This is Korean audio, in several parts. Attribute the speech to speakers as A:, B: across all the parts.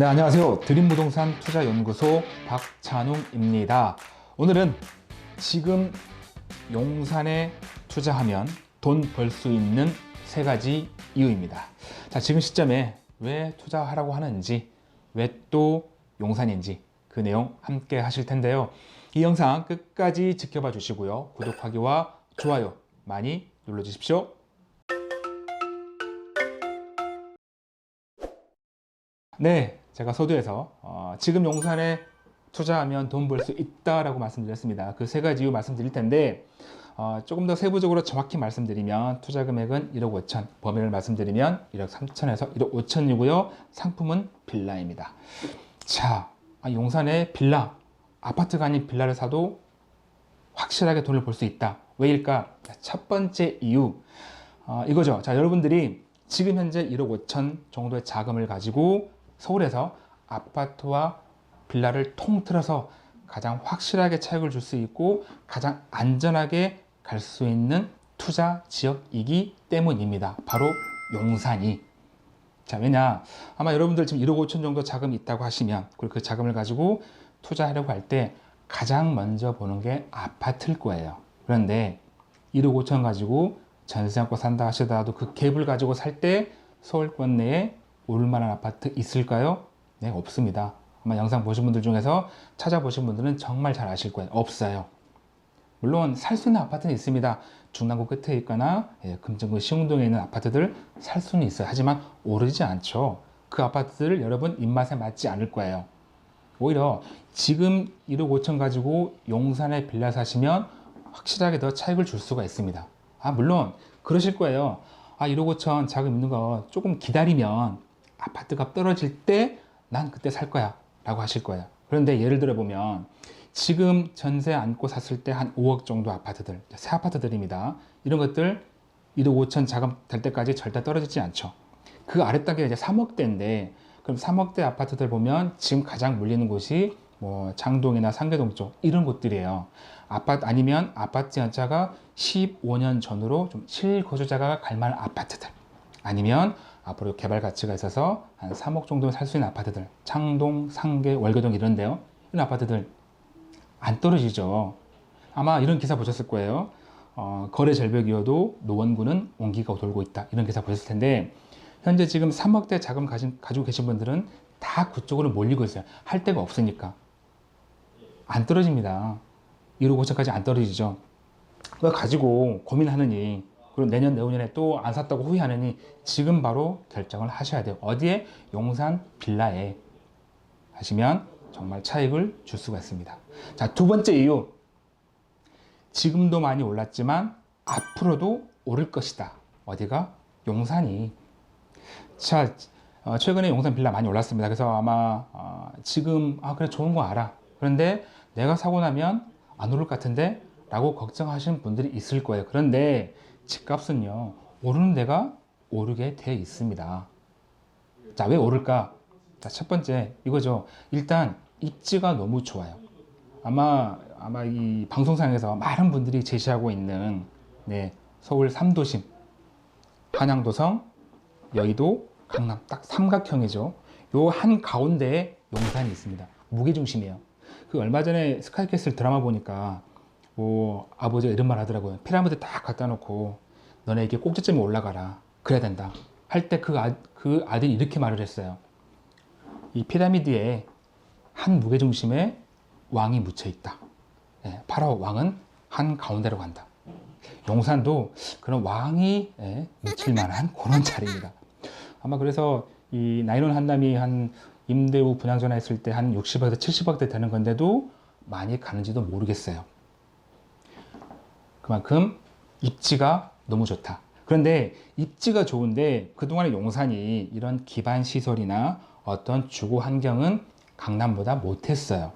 A: 네, 안녕하세요. 드림부동산 투자연구소 박찬웅입니다. 오늘은 지금 용산에 투자하면 돈 벌 수 있는 세 가지 이유입니다. 자, 지금 시점에 왜 투자하라고 하는지, 왜 또 용산인지 그 내용 함께 하실 텐데요. 이 영상 끝까지 지켜봐 주시고요. 구독하기와 좋아요 많이 눌러 주십시오. 네, 제가 서두에서 어, 지금 용산에 투자하면 돈 벌 수 있다라고 말씀드렸습니다. 그 세 가지 이유 말씀드릴 텐데 어, 조금 더 세부적으로 정확히 말씀드리면 투자 금액은 1억 5천, 범위를 말씀드리면 1억 3천에서 1억 5천이고요. 상품은 빌라입니다. 자, 아, 용산에 빌라, 아파트가 아닌 빌라를 사도 확실하게 돈을 벌 수 있다. 왜일까? 첫 번째 이유 어, 이거죠. 자, 여러분들이 지금 현재 1억 5천 정도의 자금을 가지고 서울에서 아파트와 빌라를 통틀어서 가장 확실하게 차익을 줄 수 있고 가장 안전하게 갈 수 있는 투자 지역이기 때문입니다. 바로 용산이. 자, 왜냐? 아마 여러분들 지금 1억 5천 정도 자금이 있다고 하시면, 그리고 그 자금을 가지고 투자하려고 할 때 가장 먼저 보는 게 아파트일 거예요. 그런데 1억 5천 가지고 전세 안고 산다 하시더라도 그 갭을 가지고 살 때 서울권 내에 오를 만한 아파트 있을까요? 네, 없습니다. 아마 영상 보신 분들 중에서 찾아보신 분들은 정말 잘 아실 거예요. 없어요. 물론 살 수 있는 아파트는 있습니다. 중랑구 끝에 있거나 예, 금정구 시흥동에 있는 아파트들 살 수는 있어요. 하지만 오르지 않죠. 그 아파트들 여러분 입맛에 맞지 않을 거예요. 오히려 지금 1억 5천 가지고 용산에 빌라 사시면 확실하게 더 차익을 줄 수가 있습니다. 아, 물론 그러실 거예요. 아, 1억 5천 자금 있는 거 조금 기다리면 아파트 값 떨어질 때 난 그때 살 거야 라고 하실 거예요. 그런데 예를 들어 보면 지금 전세 안고 샀을 때 한 5억 정도 아파트들, 새 아파트들입니다. 이런 것들 1억 5천 자금 될 때까지 절대 떨어지지 않죠. 그 아래 단계가 이제 3억대인데 그럼 3억대 아파트들 보면 지금 가장 물리는 곳이 뭐 장동이나 상계동 쪽 이런 곳들이에요. 아파트 아니면 아파트 연차가 15년 전으로 좀 실거주자가 갈 만한 아파트들 아니면 앞으로 개발 가치가 있어서 한 3억 정도 살수 있는 아파트들 창동, 상계, 월계동 이런데요. 이런 아파트들 안 떨어지죠. 아마 이런 기사 보셨을 거예요. 어, 거래 절벽이어도 노원구는 온기가 돌고 있다. 이런 기사 보셨을 텐데 현재 지금 3억대 자금 가진, 가지고 계신 분들은 다 그쪽으로 몰리고 있어요. 할 데가 없으니까. 안 떨어집니다. 1억 5천까지 안 떨어지죠. 그걸 가지고 고민하느니, 그리고 내년, 내후년에 또 안 샀다고 후회하느니, 지금 바로 결정을 하셔야 돼요. 어디에? 용산 빌라에 하시면 정말 차익을 줄 수가 있습니다. 자, 두 번째 이유. 지금도 많이 올랐지만, 앞으로도 오를 것이다. 어디가? 용산이. 자, 어, 최근에 용산 빌라 많이 올랐습니다. 그래서 아마 어, 지금 아 그래 좋은 거 알아. 그런데 내가 사고 나면 안 오를 것 같은데 라고 걱정하시는 분들이 있을 거예요. 그런데 집값은요 오르는 데가 오르게 되어 있습니다. 자, 왜 오를까? 자, 첫 번째 이거죠. 일단 입지가 너무 좋아요. 아마 아마 이 방송상에서 많은 분들이 제시하고 있는 네, 서울 3도심 한양도성, 여의도, 강남 딱 삼각형이죠. 요 한 가운데에 용산이 있습니다. 무게 중심이에요. 그 얼마 전에 스카이캐슬 드라마 보니까 뭐 아버지가 이런 말 하더라고요. 피라미드 딱 갖다 놓고 너네 이게 꼭지점에 올라가라. 그래야 된다. 할 때그 아, 그 아들이 이렇게 말을 했어요. 이 피라미드에 한 무게 중심에 왕이 묻혀 있다. 예, 바로 왕은 한 가운데로 간다. 용산도 그런 왕이 예, 묻힐 만한 그런 자리입니다. 아마 그래서 이 나이론 한남이 한 임대후 분양 전화 했을 때 한 60억에서 70억대 되는 건데도 많이 가는지도 모르겠어요. 그만큼 입지가 너무 좋다. 그런데 입지가 좋은데 그동안의 용산이 이런 기반 시설이나 어떤 주거 환경은 강남보다 못했어요.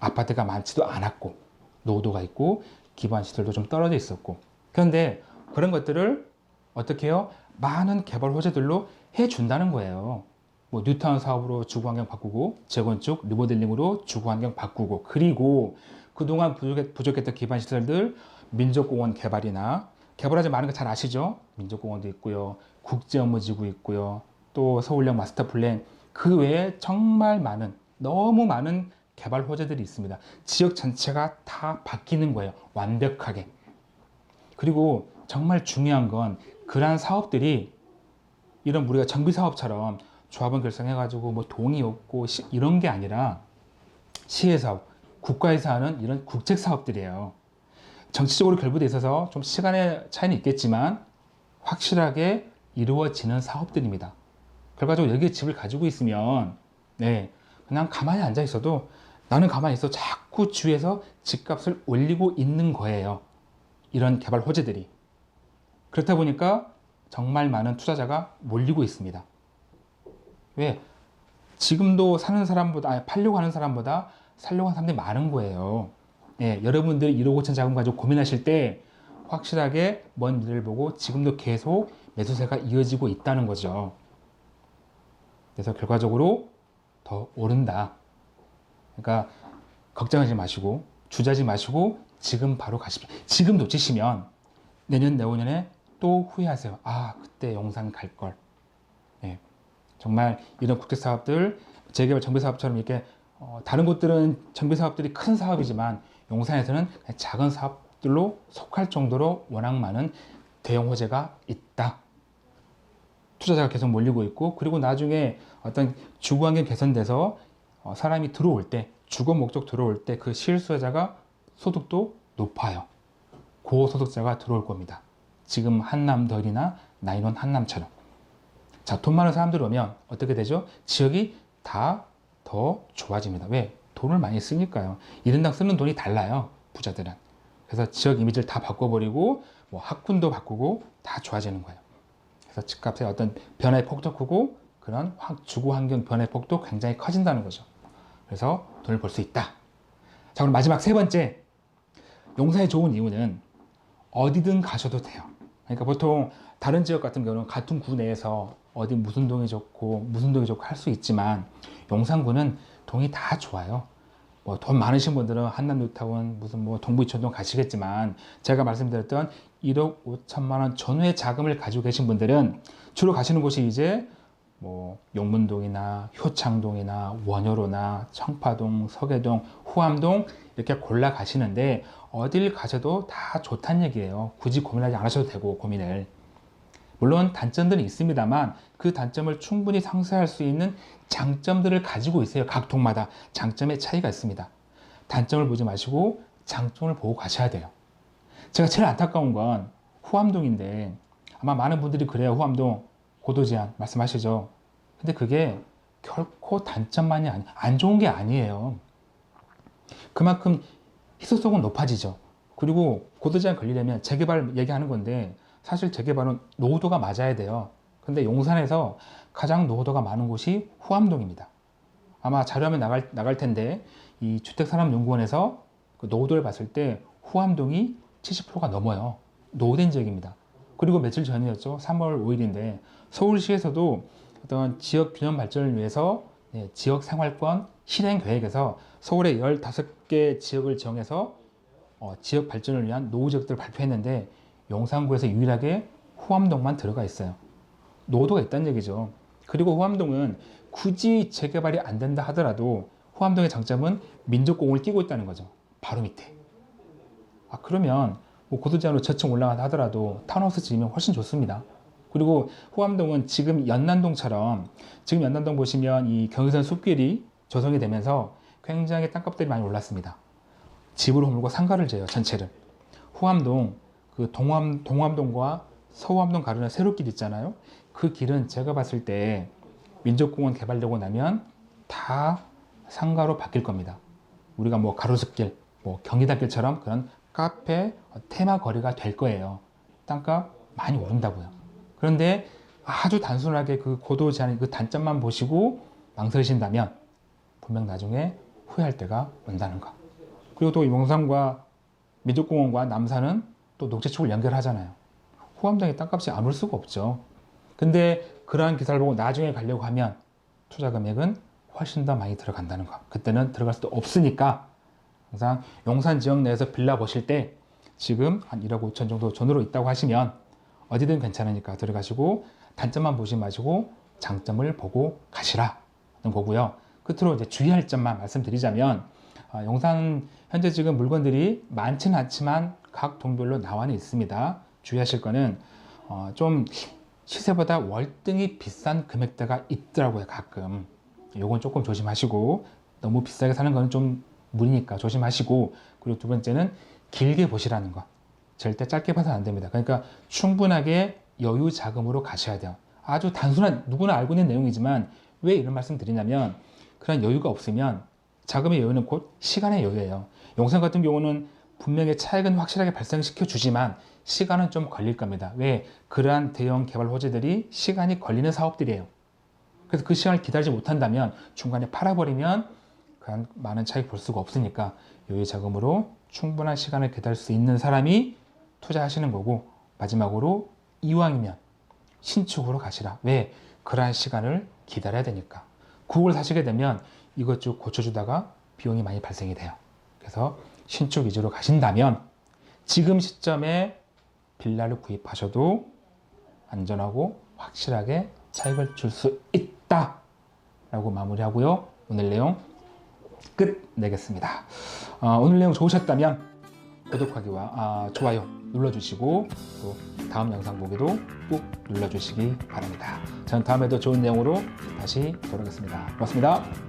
A: 아파트가 많지도 않았고 노도가 있고 기반 시설도 좀 떨어져 있었고 그런데 그런 것들을 어떻게 해요? 많은 개발 호재들로 해준다는 거예요. 뭐 뉴타운 사업으로 주거 환경 바꾸고 재건축, 리모델링으로 주거 환경 바꾸고 그리고 그동안 부족했, 부족했던 기반 시설들 민족공원 개발이나 개발하지 많은 거 잘 아시죠? 민족공원도 있고요, 국제업무지구 있고요, 또 서울역 마스터 플랜 그 외에 정말 많은 너무 많은 개발 호재들이 있습니다. 지역 전체가 다 바뀌는 거예요. 완벽하게. 그리고 정말 중요한 건 그러한 사업들이 이런 우리가 정비 사업처럼 조합원 결성해 가지고 뭐 동의 없고 시- 이런 게 아니라 사업, 국가에서 하는 이런 국책 사업들이에요. 정치적으로 결부돼 있어서 좀 시간의 차이는 있겠지만 확실하게 이루어지는 사업들입니다. 결과적으로 여기에 집을 가지고 있으면 네 그냥 가만히 앉아 있어도 나는 가만히 있어 자꾸 주에서 집값을 올리고 있는 거예요. 이런 개발 호재들이 그렇다 보니까 정말 많은 투자자가 몰리고 있습니다. 왜? 지금도 사는 사람보다 아니, 팔려고 하는 사람보다 살려고 하는 사람들이 많은 거예요. 예, 여러분들이 1억 5천 자금 가지고 고민하실 때 확실하게 먼 미래를 보고 지금도 계속 매수세가 이어지고 있다는 거죠. 그래서 결과적으로 더 오른다. 그러니까 걱정하지 마시고 주저하지 마시고 지금 바로 가십시오. 지금 놓치시면 내년 내후년에 또 후회하세요. 아 그때 용산 갈 걸. 예, 정말 이런 국제 사업들 재개발 정비 사업처럼 이렇게 어, 다른 곳들은 정비 사업들이 큰 사업이지만 용산에서는 작은 사업들로 속할 정도로 워낙 많은 대형 호재가 있다. 투자자가 계속 몰리고 있고 그리고 나중에 어떤 주거 환경 개선돼서 어, 사람이 들어올 때 주거 목적 들어올 때 그 실수요자가 소득도 높아요. 고소득자가 들어올 겁니다. 지금 한남더리나 나인원 한남처럼. 자, 돈 많은 사람들 오면 어떻게 되죠? 지역이 다 더 좋아집니다. 왜? 돈을 많이 쓰니까요. 1인당 쓰는 돈이 달라요. 부자들은. 그래서 지역 이미지를 다 바꿔버리고 뭐 학군도 바꾸고 다 좋아지는 거예요. 그래서 집값의 어떤 변화의 폭도 크고 그런 확- 주거 환경 변화의 폭도 굉장히 커진다는 거죠. 그래서 돈을 벌 수 있다. 자, 그럼 마지막 세 번째. 용산이 좋은 이유는 어디든 가셔도 돼요. 그러니까 보통 다른 지역 같은 경우는 같은 구 내에서 어디 무슨 동이 좋고 무슨 동이 좋고 할 수 있지만 용산구는 동이 다 좋아요. 뭐 돈 많으신 분들은 한남 뉴타운 무슨 뭐 동부 이천동 가시겠지만 제가 말씀드렸던 1억 5천만 원 전후의 자금을 가지고 계신 분들은 주로 가시는 곳이 이제 뭐 용문동이나 효창동이나 원효로나 청파동, 서계동, 후암동 이렇게 골라 가시는데 어딜 가셔도 다 좋다는 얘기예요. 굳이 고민하지 않으셔도 되고 고민을. 물론 단점들은 있습니다만 그 단점을 충분히 상쇄할 수 있는 장점들을 가지고 있어요. 각 동마다 장점의 차이가 있습니다. 단점을 보지 마시고 장점을 보고 가셔야 돼요. 제가 제일 안타까운 건 후암동인데 아마 많은 분들이 그래요. 후암동 고도 제한 말씀하시죠. 근데 그게 결코 단점만이 아니 안 좋은 게 아니에요. 그만큼 희소성은 높아지죠. 그리고 고도 제한 걸리려면 재개발 얘기하는 건데 사실 재개발은 노후도가 맞아야 돼요. 근데 용산에서 가장 노후도가 많은 곳이 후암동입니다. 아마 자료화면 나갈, 나갈 텐데 이 주택산업연구원에서 그 노후도를 봤을 때 후암동이 70%가 넘어요. 노후된 지역입니다. 그리고 며칠 전이었죠. 3월 5일인데 서울시에서도 어떤 지역 균형 발전을 위해서 네, 지역 생활권 실행 계획에서 서울의 15개 지역을 정해서 어, 지역 발전을 위한 노후 지역들을 발표했는데 용산구에서 유일하게 후암동만 들어가 있어요. 노도가 있다는 얘기죠. 그리고 후암동은 굳이 재개발이 안 된다 하더라도 후암동의 장점은 민족공을 끼고 있다는 거죠. 바로 밑에. 아 그러면 뭐 고도제한으로 저층 올라간다 하더라도 타운하우스 지으면 훨씬 좋습니다. 그리고 후암동은 지금 연남동처럼 지금 연남동 보시면 이 경의선 숲길이 조성이 되면서 굉장히 땅값들이 많이 올랐습니다. 집으로 허물고 상가를 재요 전체를. 후암동 그 동암 동암동과 서우암동 가르는 세로길 있잖아요. 그 길은 제가 봤을 때 민족공원 개발되고 나면 다 상가로 바뀔 겁니다. 우리가 뭐 가로수길, 뭐 경리단길처럼 그런 카페 테마 거리가 될 거예요. 땅값 많이 오른다고요. 그런데 아주 단순하게 그 고도 제한의 그 단점만 보시고 망설이신다면 분명 나중에 후회할 때가 온다는 거. 그리고 또 용산과 민족공원과 남산은 또 녹지축을 연결하잖아요. 후암동의 땅값이 안올 수가 없죠. 근데 그러한 기사를 보고 나중에 가려고 하면 투자 금액은 훨씬 더 많이 들어간다는 거. 그때는 들어갈 수도 없으니까 항상 용산 지역 내에서 빌라 보실 때 지금 한 1억 5천 정도 존으로 있다고 하시면 어디든 괜찮으니까 들어가시고 단점만 보지 마시고 장점을 보고 가시라. 거고요. 끝으로 이제 주의할 점만 말씀드리자면 아, 용산 현재 지금 물건들이 많지는 않지만 각 동별로 나와는 있습니다. 주의하실 거는 어, 좀 시세보다 월등히 비싼 금액대가 있더라고요 가끔. 요건 조금 조심하시고 너무 비싸게 사는 거는 좀 무리니까 조심하시고 그리고 두 번째는 길게 보시라는 거. 절대 짧게 봐서는 안 됩니다. 그러니까 충분하게 여유 자금으로 가셔야 돼요. 아주 단순한 누구나 알고 있는 내용이지만 왜 이런 말씀 드리냐면 그런 여유가 없으면 자금의 여유는 곧 시간의 여유예요. 용산 같은 경우는 분명히 차익은 확실하게 발생시켜 주지만 시간은 좀 걸릴 겁니다. 왜? 그러한 대형 개발 호재들이 시간이 걸리는 사업들이에요. 그래서 그 시간을 기다리지 못한다면 중간에 팔아버리면 그런 많은 차익 볼 수가 없으니까 여유 자금으로 충분한 시간을 기다릴 수 있는 사람이 투자하시는 거고 마지막으로 이왕이면 신축으로 가시라. 왜? 그러한 시간을 기다려야 되니까. 구글 사시게 되면 이것저것 고쳐주다가 비용이 많이 발생이 돼요. 그래서 신축 위주로 가신다면 지금 시점에 빌라를 구입하셔도 안전하고 확실하게 차익을 줄 수 있다. 라고 마무리하고요. 오늘 내용 끝내겠습니다. 어, 오늘 내용 좋으셨다면 구독하기와 아, 좋아요 눌러주시고 또 다음 영상 보기도 꼭 눌러주시기 바랍니다. 저는 다음에도 좋은 내용으로 다시 돌아오겠습니다. 고맙습니다.